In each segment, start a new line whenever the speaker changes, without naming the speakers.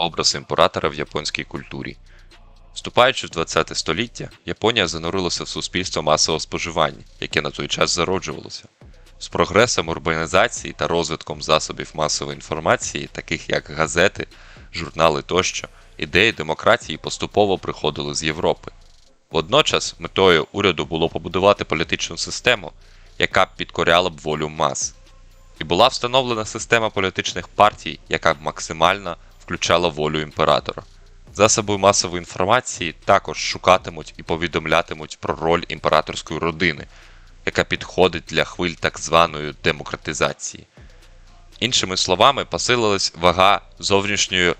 образ імператора в японській культурі. Вступаючи в 20 століття, Японія занурилася в суспільство масового споживання, яке на той час зароджувалося. З прогресом урбанізації та розвитком засобів масової інформації, таких як газети, журнали тощо, ідеї демократії поступово приходили з Європи. Водночас метою уряду було побудувати політичну систему, яка б підкоряла б волю мас. І була встановлена система політичних партій, яка б максимально включала волю імператора. Засоби масової інформації також шукатимуть і повідомлятимуть про роль імператорської родини, яка підходить для хвиль так званої демократизації. Іншими словами, посилилась вага зовнішньої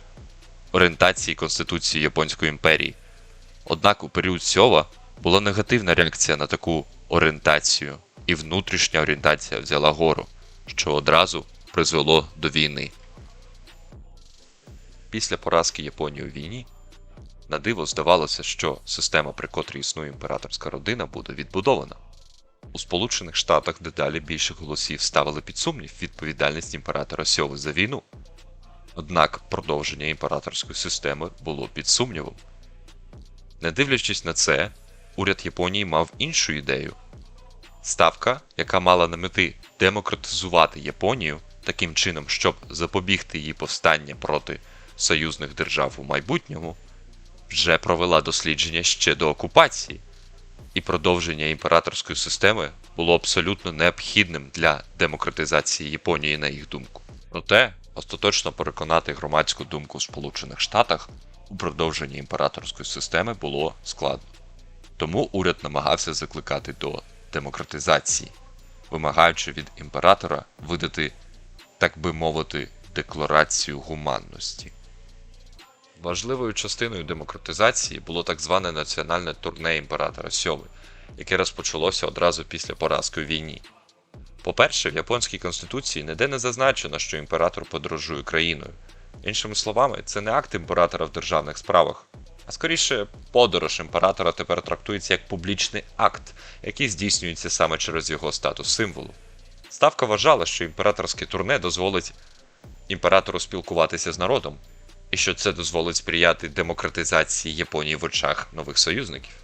орієнтації Конституції Японської імперії. Однак у період Сьова була негативна реакція на таку орієнтацію, і внутрішня орієнтація взяла гору, що одразу призвело до війни. Після поразки Японії у війні на диво здавалося, що система, при котрій існує імператорська родина, буде відбудована. У Сполучених Штатах дедалі більше голосів ставили під сумнів відповідальність імператора Сьови за війну. Однак продовження імператорської системи було під сумнівом. Не дивлячись на це, уряд Японії мав іншу ідею. Ставка, яка мала на мети демократизувати Японію таким чином, щоб запобігти її повстання проти союзних держав у майбутньому, вже провела дослідження ще до окупації, і продовження імператорської системи було абсолютно необхідним для демократизації Японії, на їх думку. Проте, остаточно переконати громадську думку в Сполучених Штатах у продовженні імператорської системи було складно. Тому уряд намагався закликати до демократизації, вимагаючи від імператора видати, так би мовити, декларацію гуманності. Важливою частиною демократизації було так зване національне турне імператора Сьови, яке розпочалося одразу після поразки у війні. По-перше, в японській конституції ніде не зазначено, що імператор подорожує країною. Іншими словами, це не акт імператора в державних справах, а скоріше подорож імператора тепер трактується як публічний акт, який здійснюється саме через його статус символу. Ставка вважала, що імператорське турне дозволить імператору спілкуватися з народом, і що це дозволить сприяти демократизації Японії в очах нових союзників.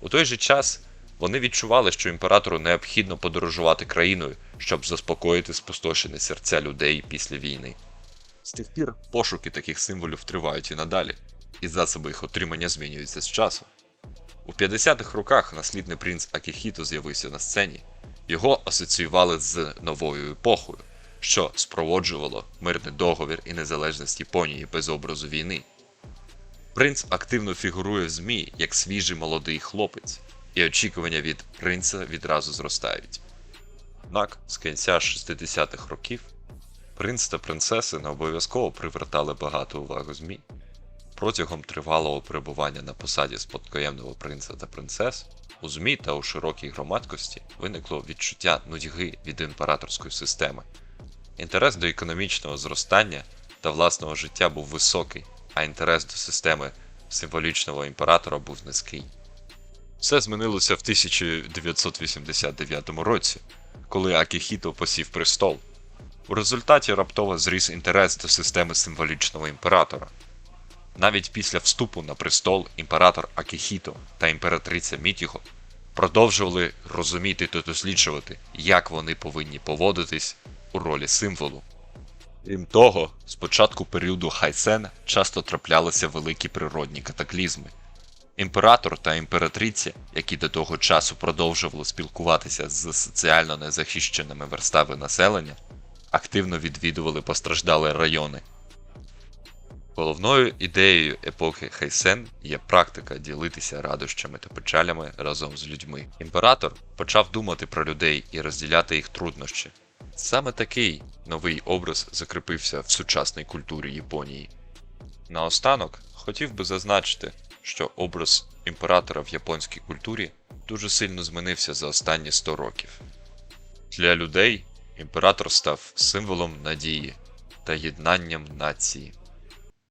У той же час вони відчували, що імператору необхідно подорожувати країною, щоб заспокоїти спустошені серця людей після війни. З тих пір пошуки таких символів тривають і надалі, і засоби їх отримання змінюються з часом. У 50-х роках наслідний принц Акіхіто з'явився на сцені. Його асоціювали з новою епохою, що спроводжувало мирний договір і незалежність Японії без образу війни. Принц активно фігурує в ЗМІ як свіжий молодий хлопець, і очікування від принца відразу зростають. Однак з кінця 60-х років принц та принцеси не обов'язково привертали багато уваги ЗМІ. Протягом тривалого перебування на посаді спадкоємного принца та принцес у ЗМІ та у широкій громадськості виникло відчуття нудьги від імператорської системи. Інтерес до економічного зростання та власного життя був високий, а інтерес до системи символічного імператора був низький. Все змінилося в 1989 році, коли Акіхіто посів престол. У результаті раптово зріс інтерес до системи символічного імператора. Навіть після вступу на престол імператор Акіхіто та імператриця Мітіго продовжували розуміти та досліджувати, як вони повинні поводитись у ролі символу. Крім того, з початку періоду Хайсен часто траплялися великі природні катаклізми. Імператор та імператриця, які до того часу продовжували спілкуватися з соціально незахищеними верстами населення, активно відвідували постраждалі райони. Головною ідеєю епохи Хайсен є практика ділитися радощами та печалями разом з людьми. Імператор почав думати про людей і розділяти їх труднощі. Саме такий новий образ закріпився в сучасній культурі Японії. Наостанок хотів би зазначити, що образ імператора в японській культурі дуже сильно змінився за останні 100 років. Для людей імператор став символом надії та єднанням нації.